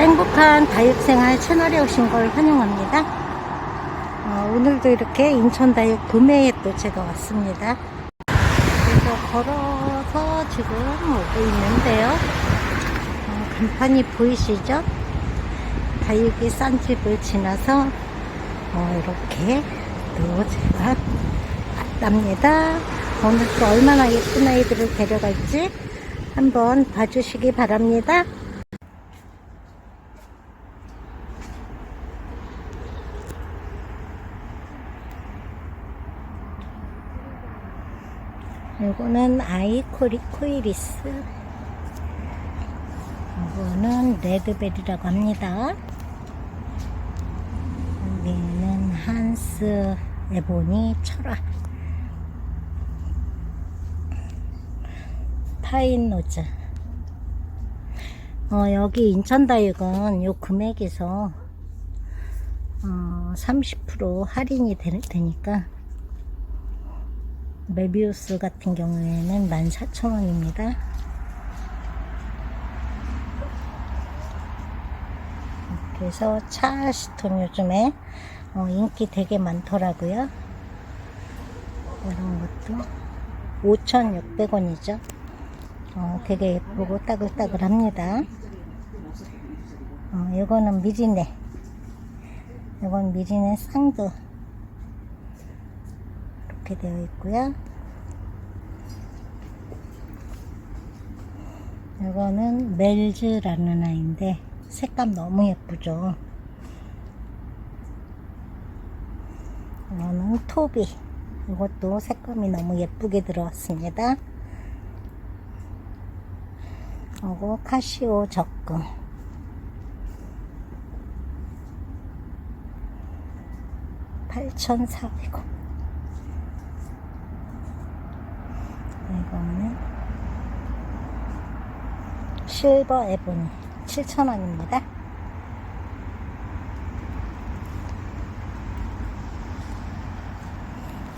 행복한 다육생활 채널에 오신 걸 환영합니다. 어, 오늘도 이렇게 인천 다육 구매에 또 제가 왔습니다. 그래서 걸어서 지금 오고 있는데요. 어, 간판이 보이시죠? 다육이 싼 집을 지나서 어, 이렇게 또 제가 왔답니다. 오늘 또 얼마나 예쁜 아이들을 데려갈지 한번 봐주시기 바랍니다. 요거는 아이코리 코이리스. 요거는 레드벨이라고 합니다. 여기는 한스 에보니 철화. 파인노즈. 어, 여기 인천다육은 요 금액에서 어, 30% 할인이 되, 되니까 메비우스 같은 경우에는 14,000원입니다. 그래서 찰스톤 요즘에 어, 인기 되게 많더라고요. 이런 것도 5,600원이죠. 어, 되게 예쁘고 따글따글합니다. 어, 이거는 미리네. 이건 미리네 쌍두. 이렇게 되어 있고요. 이거는 멜즈라는 아이인데 색감 너무 예쁘죠. 이거는 토비. 이것도 색감이 너무 예쁘게 들어왔습니다. 그리고 카시오 적금. (8,400원) 이거는 실버 에보니 7,000원입니다.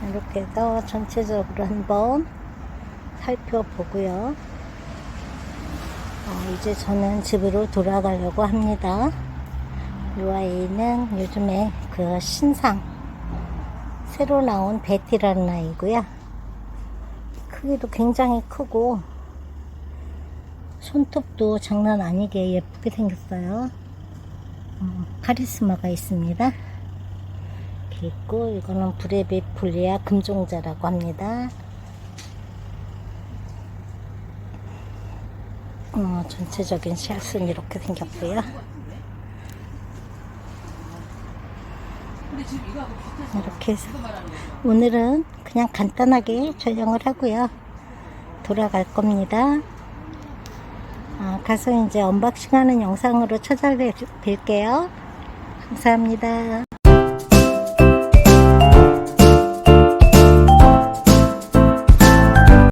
이렇게 해서 전체적으로 한번 살펴보고요. 어, 이제 저는 집으로 돌아가려고 합니다. 이 아이는 요즘에 그 신상 새로 나온 베티라는 아이고요. 크기도 굉장히 크고 손톱도 장난 아니게 예쁘게 생겼어요. 어, 카리스마가 있습니다. 있고 이거는 브레비 풀리아 금종자라고 합니다. 어, 전체적인 샷은 이렇게 생겼고요. 이렇게 해서 오늘은 그냥 간단하게 촬영을 하고요. 돌아갈 겁니다. 아, 가서 이제 언박싱 하는 영상으로 찾아뵐게요. 감사합니다.